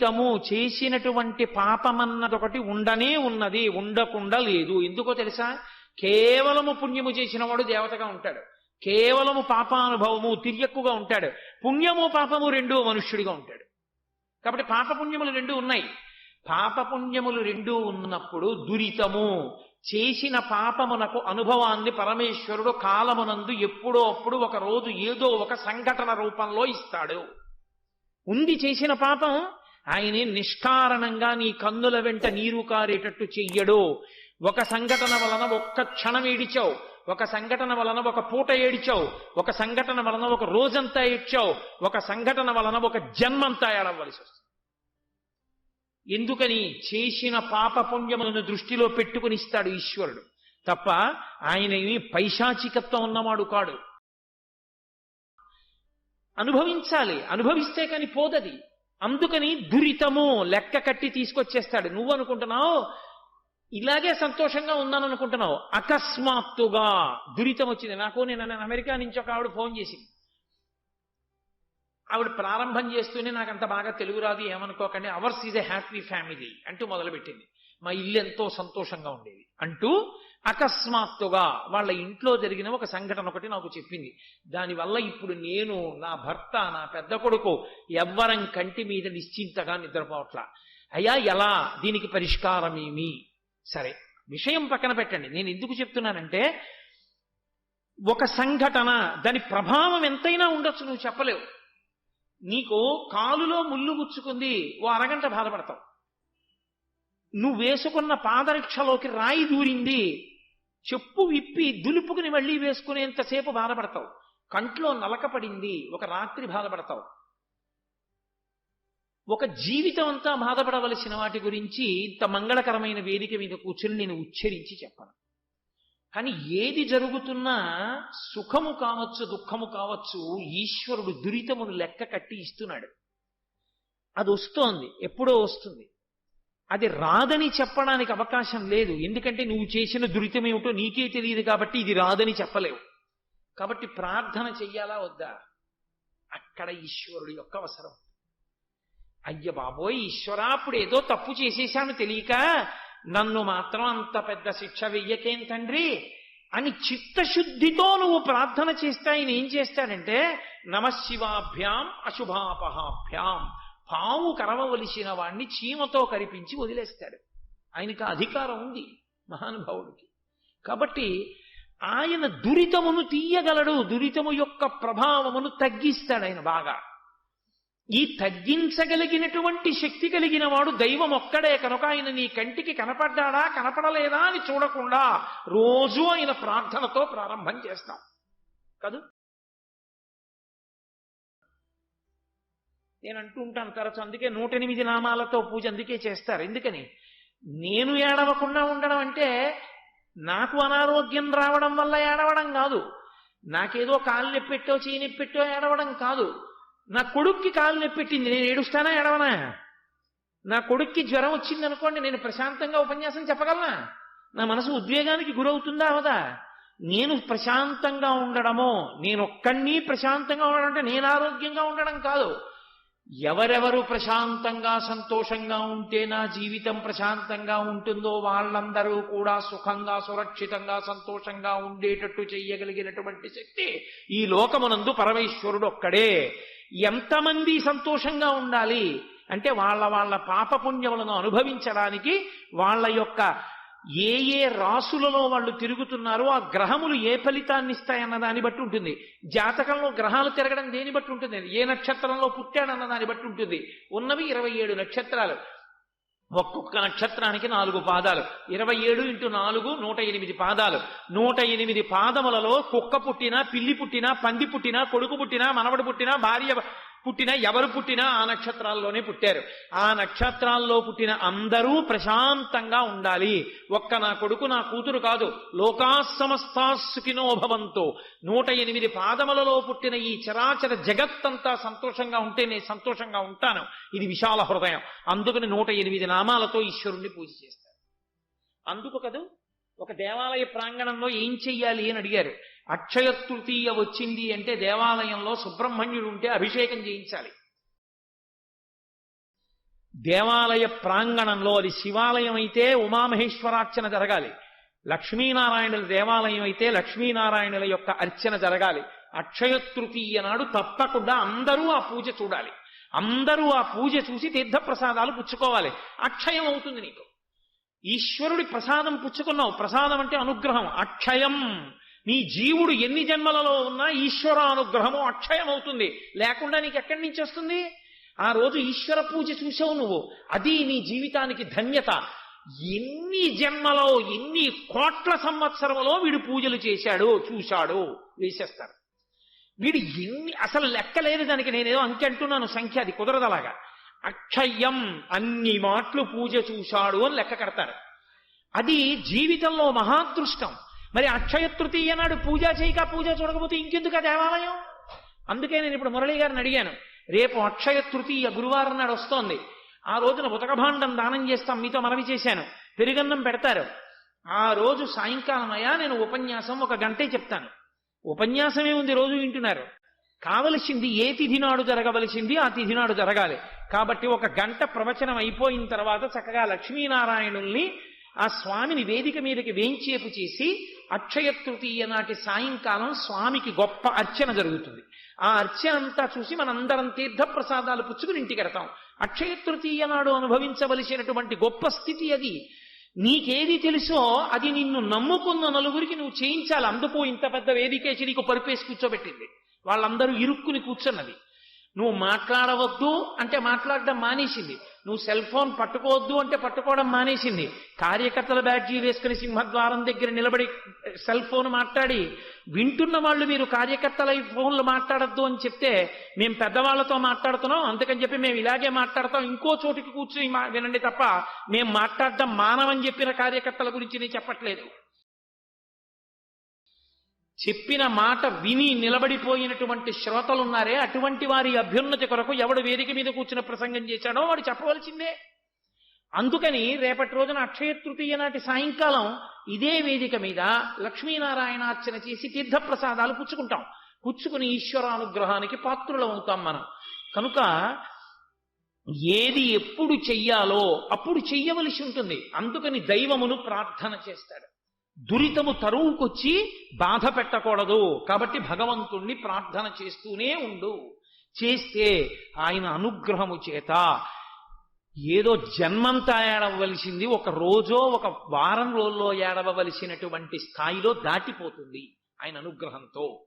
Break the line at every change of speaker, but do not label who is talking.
జీవితము చేసినటువంటి పాపమన్నదొకటి ఉండనే ఉన్నది ఉండకుండా లేదు. ఎందుకో తెలుసా? కేవలము పుణ్యము చేసిన వాడు దేవతగా ఉంటాడు. కేవలము పాపానుభవము తిరియక్కుగా ఉంటాడు. పుణ్యము పాపము రెండూ మనుష్యుడిగా ఉంటాడు. కాబట్టి పాపపుణ్యములు రెండు ఉన్నాయి. పాపపుణ్యములు రెండు ఉన్నప్పుడు దురితము చేసిన పాపమునకు అనుభవాన్ని పరమేశ్వరుడు కాలమునందు ఎప్పుడో అప్పుడు ఒక రోజు ఏదో ఒక సంఘటన రూపంలో ఇస్తాడు. ఉంది చేసిన పాపం ఆయనే నిష్కారణంగా నీ కన్నుల వెంట నీరు కారేటట్టు చెయ్యడు. ఒక సంఘటన వలన ఒక్క క్షణం ఏడిచావు. ఒక సంఘటన వలన ఒక పూట ఏడిచావు. ఒక సంఘటన వలన ఒక రోజంతా ఏడ్చావు. ఒక సంఘటన వలన ఒక జన్మంతా ఏడవలసి వస్తుంది. ఎందుకని? చేసిన పాప పుణ్యములను దృష్టిలో పెట్టుకుని ఇస్తాడు ఈశ్వరుడు. తప్ప ఆయన ఏమి పైశాచికత్వం ఉన్నవాడు కాడు. అనుభవించాలి. అనుభవిస్తే కాని పోదది. అందుకని దురితము లెక్క కట్టి తీసుకొచ్చేస్తాడు. నువ్వు అనుకుంటున్నావు ఇలాగే సంతోషంగా ఉన్నాను అనుకుంటున్నావు. అకస్మాత్తుగా దురితం వచ్చింది. నాకు నేను అమెరికా నుంచి ఒక ఆవిడ ఫోన్ చేసింది. ఆవిడ ప్రారంభం చేస్తూనే నాకు అంత బాగా తెలుగు రాదు ఏమనుకోకండి. Ours is a happy family అంటూ మొదలుపెట్టింది. మా ఇల్లు ఎంతో సంతోషంగా ఉండేది. అంటూ అకస్మాత్తుగా వాళ్ళ ఇంట్లో జరిగిన ఒక సంఘటన ఒకటి నాకు చెప్పింది. దానివల్ల ఇప్పుడు నేను నా భర్త నా పెద్ద కొడుకు ఎవ్వరం కంటి మీద నిశ్చింతగా నిద్రపోవట్లా. అయ్యా ఎలా? దీనికి పరిష్కారం ఏమి? సరే విషయం పక్కన పెట్టండి. నేను ఎందుకు చెప్తున్నానంటే ఒక సంఘటన దాని ప్రభావం ఎంతైనా ఉండొచ్చు నువ్వు చెప్పలేవు. నీకు కాలులో ముళ్ళు గుచ్చుకుంది ఓ అరగంట బాధపడతావు. నువ్వు వేసుకున్న పాదరక్షలోకి రాయి దూరింది చెప్పు విప్పి దులుపుకుని మళ్ళీ వేసుకునేంతసేపు బాధపడతావు. కంట్లో నలకపడింది ఒక రాత్రి బాధపడతావు. ఒక జీవితం అంతా బాధపడవలసిన వాటి గురించి ఇంత మంగళకరమైన వేదిక మీద కూర్చుని నేను ఉచ్చరించి చెప్పను. కానీ ఏది జరుగుతున్నా సుఖము కావచ్చు దుఃఖము కావచ్చు ఈశ్వరుడు దురితమును లెక్క కట్టి ఇస్తున్నాడు. అది వస్తోంది ఎప్పుడో వస్తుంది. అది రాదని చెప్పడానికి అవకాశం లేదు. ఎందుకంటే నువ్వు చేసిన దురితం ఏమిటో నీకే తెలియదు కాబట్టి ఇది రాదని చెప్పలేవు. కాబట్టి ప్రార్థన చెయ్యాలా వద్దా? అక్కడ ఈశ్వరుడు యొక్క అవసరం. అయ్య బాబోయ్ ఈశ్వరా అప్పుడు ఏదో తప్పు చేసేశాను తెలియక నన్ను మాత్రం అంత పెద్ద శిక్ష వెయ్యకేం తండ్రి? అని చిత్తశుద్ధితో నువ్వు ప్రార్థన చేస్తే ఆయన ఏం చేస్తాడంటే నమశివాభ్యాం అశుభాపహాభ్యాం. పాము కరవవలసిన వాణ్ణి చీమతో కరిపించి వదిలేస్తాడు. ఆయనకు అధికారం ఉంది మహానుభావుడికి. కాబట్టి ఆయన దురితమును తీయగలడు దురితము యొక్క ప్రభావమును తగ్గిస్తాడు ఆయన బాగా. ఈ తగ్గించగలిగినటువంటి శక్తి కలిగిన వాడు దైవం ఒక్కడే కనుక ఆయన నీ కంటికి కనపడ్డాడా కనపడలేదా అని చూడకుండా రోజు ఆయన ప్రార్థనతో ప్రారంభం చేస్తాం. కదూ? నేను అంటూ ఉంటాను తరచు. అందుకే నూట ఎనిమిది నామాలతో పూజ అందుకే చేస్తారు. ఎందుకని? నేను ఏడవకుండా ఉండడం అంటే నాకు అనారోగ్యం రావడం వల్ల ఏడవడం కాదు. నాకేదో కాలు నొప్పెట్టో చేయి నొప్పెట్టో ఏడవడం కాదు. నా కొడుక్కి కాలు నొప్పెట్టింది. నేను ఏడుస్తానా ఏడవనా? నా కొడుక్కి జ్వరం వచ్చింది అనుకోండి నేను ప్రశాంతంగా ఉపన్యాసం చెప్పగలనా? నా మనసు ఉద్వేగానికి గురవుతుందా అవదా? నేను ప్రశాంతంగా ఉండడమో నేను ఒక్కడిని ప్రశాంతంగా ఉండడం అంటే నేను ఆరోగ్యంగా ఉండడం కాదు. ఎవరెవరు ప్రశాంతంగా సంతోషంగా ఉంటే నా జీవితం ప్రశాంతంగా ఉంటుందో వాళ్ళందరూ కూడా సుఖంగా సురక్షితంగా సంతోషంగా ఉండేటట్టు చెయ్యగలిగినటువంటి శక్తి ఈ లోకమునందు పరమేశ్వరుడు ఒక్కడే. ఎంతమంది సంతోషంగా ఉండాలి? అంటే వాళ్ళ వాళ్ళ పాపపుణ్యములను అనుభవించడానికి వాళ్ళ యొక్క ఏ ఏ రాసులలో వాళ్ళు తిరుగుతున్నారో ఆ గ్రహములు ఏ ఫలితాన్ని ఇస్తాయన్న దాన్ని బట్టి ఉంటుంది. జాతకంలో గ్రహాలు తిరగడం దేని బట్టి ఉంటుంది? ఏ నక్షత్రంలో పుట్టాడన్న దాన్ని బట్టి ఉంటుంది. ఉన్నవి ఇరవై ఏడు నక్షత్రాలు. ఒక్కొక్క నక్షత్రానికి నాలుగు పాదాలు. ఇరవై ఏడు ఇంటూ నాలుగు నూట ఎనిమిది పాదాలు. నూట ఎనిమిది పాదములలో కుక్క పుట్టినా పిల్లి పుట్టినా పంది పుట్టినా కొడుకు పుట్టినా మనవడు పుట్టినా భార్య పుట్టినా ఎవరు పుట్టినా ఆ నక్షత్రాల్లోనే పుట్టారు. ఆ నక్షత్రాల్లో పుట్టిన అందరూ ప్రశాంతంగా ఉండాలి. ఒక్క నా కొడుకు నా కూతురు కాదు. లోకా నూట ఎనిమిది పాదములలో పుట్టిన ఈ చరాచర జగత్తంతా సంతోషంగా ఉంటే నేను సంతోషంగా ఉంటాను. ఇది విశాల హృదయం. అందుకని నూట ఎనిమిది నామాలతో ఈశ్వరుణ్ణి పూజ చేస్తారు. అందుకు కదూ? ఒక దేవాలయ ప్రాంగణంలో ఏం చెయ్యాలి అని అడిగారు. అక్షయ తృతీయ వచ్చింది అంటే దేవాలయంలో సుబ్రహ్మణ్యుడు ఉంటే అభిషేకం చేయించాలి. దేవాలయ ప్రాంగణంలో అది శివాలయం అయితే ఉమామహేశ్వరార్చన జరగాలి. లక్ష్మీనారాయణుల దేవాలయం అయితే లక్ష్మీనారాయణుల యొక్క అర్చన జరగాలి. అక్షయ తృతీయ నాడు తప్పకుండా అందరూ ఆ పూజ చూడాలి. అందరూ ఆ పూజ చూసి తీర్థప్రసాదాలు పుచ్చుకోవాలి. అక్షయం అవుతుంది నీకు. ఈశ్వరుడి ప్రసాదం పుచ్చుకున్నావు. ప్రసాదం అంటే అనుగ్రహం. అక్షయం. నీ జీవుడు ఎన్ని జన్మలలో ఉన్నా ఈశ్వర అనుగ్రహము అక్షయం అవుతుంది లేకుండా నీకు ఎక్కడి నుంచి వస్తుంది? ఆ రోజు ఈశ్వర పూజ చూసావు నువ్వు. అది నీ జీవితానికి ధన్యత. ఎన్ని జన్మలో ఎన్ని కోట్ల సంవత్సరములో వీడు పూజలు చేశాడు చూశాడు వేసేస్తారు. వీడు ఎన్ని అసలు లెక్కలేదు దానికి. నేనేదో అంకె అంటున్నాను సంఖ్య అది కుదరదలాగా. అక్షయం అన్ని మాటలు పూజ చూశాడు అని లెక్క కడతారు. అది జీవితంలో మహాదృష్టం. మరి అక్షయ తృతీయ నాడు పూజ చేయక పూజ చూడకపోతే ఇంకెందుకు ఆ దేవాలయం? అందుకే నేను ఇప్పుడు మురళి గారిని అడిగాను. రేపు అక్షయ తృతీయ గురువారం నాడు వస్తోంది. ఆ రోజున ఉతకభాండం దానం చేస్తాం మీతో మనవి చేశాను. పెరుగన్నం పెడతారు. ఆ రోజు సాయంకాలం అయ్యా నేను ఉపన్యాసం ఒక గంటే చెప్తాను. ఉపన్యాసమే ఉంది రోజు వింటున్నారు. కావలసింది ఏ తిథి నాడు జరగవలసింది ఆ తిథి నాడు జరగాలి. కాబట్టి ఒక గంట ప్రవచనం అయిపోయిన తర్వాత చక్కగా లక్ష్మీనారాయణుల్ని ఆ స్వామిని వేదిక మీదకి వేంచేపు చేసి అక్షయ తృతీయ నాటి సాయంకాలం స్వామికి గొప్ప అర్చన జరుగుతుంది. ఆ అర్చన అంతా చూసి మనందరం తీర్థ ప్రసాదాలు పుచ్చుకుని ఇంటికి వెడతాం అక్షయ తృతీయ నాడు అనుభవించవలసినటువంటి గొప్ప స్థితి అది. నీకేది తెలుసో అది నిన్ను నమ్ముకున్న నలుగురికి నువ్వు చేయించాలి. అందుకు ఇంత పెద్ద వేదికేసి నీకు పరిపేసి కూర్చోబెట్టింది. వాళ్ళందరూ ఇరుక్కుని కూర్చున్నది. నువ్వు మాట్లాడవద్దు అంటే మాట్లాడడం మానేసింది. నువ్వు సెల్ ఫోన్ పట్టుకోవద్దు అంటే పట్టుకోవడం మానేసింది. కార్యకర్తల బ్యాడ్జీ వేసుకుని సింహద్వారం దగ్గర నిలబడి సెల్ ఫోన్ మాట్లాడి వింటున్న వాళ్ళు మీరు కార్యకర్తల ఫోన్లు మాట్లాడద్దు అని చెప్తే మేము పెద్దవాళ్ళతో మాట్లాడుతున్నాం అందుకని చెప్పి మేము ఇలాగే మాట్లాడతాం ఇంకో చోటికి కూర్చుని మా- వినండి తప్ప మేము మాట్లాడడం మానవని చెప్పిన కార్యకర్తల గురించి నేను చెప్పట్లేదు. చెప్పిన మాట విని నిలబడిపోయినటువంటి శ్రోతలున్నారే అటువంటి వారి అభ్యున్నతి కొరకు ఎవడు వేదిక మీద కూర్చుని ప్రసంగం చేశాడో వాడు చెప్పవలసిందే. అందుకని రేపటి రోజున అక్షయ తృతీయ నాటి సాయంకాలం ఇదే వేదిక మీద లక్ష్మీనారాయణార్చన చేసి తీర్థప్రసాదాలు పుచ్చుకుంటాం. పుచ్చుకుని ఈశ్వరానుగ్రహానికి పాత్రులం అవుతాం మనం. కనుక ఏది ఎప్పుడు చెయ్యాలో అప్పుడు చెయ్యవలసి ఉంటుంది. అందుకని దైవమును ప్రార్థన చేస్తాడు. దురితము తరువుకొచ్చి బాధ పెట్టకూడదు. కాబట్టి భగవంతుణ్ణి ప్రార్థన చేస్తూనే ఉండు. చేస్తే ఆయన అనుగ్రహము చేత ఏదో జన్మంతా ఏడవలసింది ఒక రోజో ఒక వారం రోజుల్లో ఏడవలసినటువంటి స్థాయిలో దాటిపోతుంది ఆయన అనుగ్రహంతో.